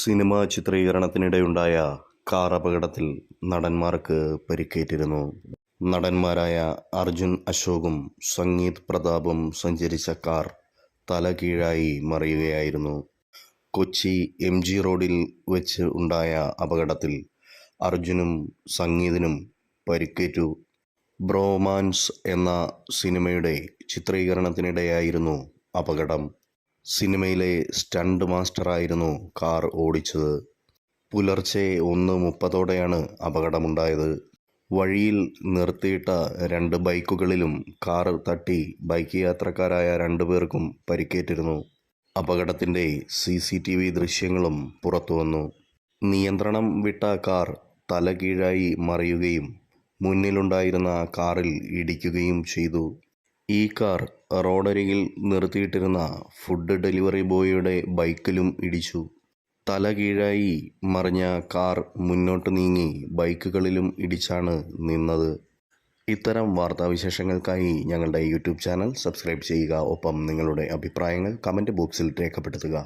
Cinema ചിത്രീകരണത്തിനിടെയുണ്ടായ car അപകടത്തിൽ നടന്മാർക്ക് പരിക്കേറ്റിരുന്നു. നടന്മാരായ അർജുൻ അശോകും സംഗീത് പ്രതാപും സഞ്ചരിച്ച കാർ തലകീഴായി മറിയുകയായിരുന്നു. കൊച്ചി എം ജി റോഡിൽ വെച്ച് ഉണ്ടായ അപകടത്തിൽ അർജുനും സംഗീതിനും പരിക്കേറ്റു. ബ്രോമാൻസ് എന്ന സിനിമയുടെ ചിത്രീകരണത്തിനിടെയായിരുന്നു അപകടം. സിനിമയിലെ സ്റ്റണ്ട് മാസ്റ്ററായിരുന്നു കാർ ഓടിച്ചത്. പുലർച്ചെ ഒന്ന് മുപ്പതോടെയാണ് അപകടമുണ്ടായത്. വഴിയിൽ നിർത്തിയിട്ട രണ്ട് ബൈക്കുകളിലും കാർ തട്ടി ബൈക്ക് യാത്രക്കാരായ രണ്ടുപേർക്കും പരിക്കേറ്റിരുന്നു. അപകടത്തിന്റെ സി സി ടി വി ദൃശ്യങ്ങളും പുറത്തുവന്നു നിയന്ത്രണം വിട്ട കാർ തലകീഴായി മറിയുകയും മുന്നിലുണ്ടായിരുന്ന കാറിൽ ഇടിക്കുകയും ചെയ്തു. ഈ കാർ റോഡരികിൽ നിർത്തിയിട്ടിരുന്ന ഫുഡ് ഡെലിവറി ബോയിയുടെ ബൈക്കിലും ഇടിച്ചു. തല കീഴായി മറിഞ്ഞ കാർ മുന്നോട്ട് നീങ്ങി ബൈക്കുകളിലും ഇടിച്ചാണ് നിന്നത്. ഇത്തരം വാർത്താവിശേഷങ്ങൾക്കായി ഞങ്ങളുടെ യൂട്യൂബ് ചാനൽ സബ്സ്ക്രൈബ് ചെയ്യുക. ഒപ്പം നിങ്ങളുടെ അഭിപ്രായങ്ങൾ കമന്റ് ബോക്സിൽ രേഖപ്പെടുത്തുക.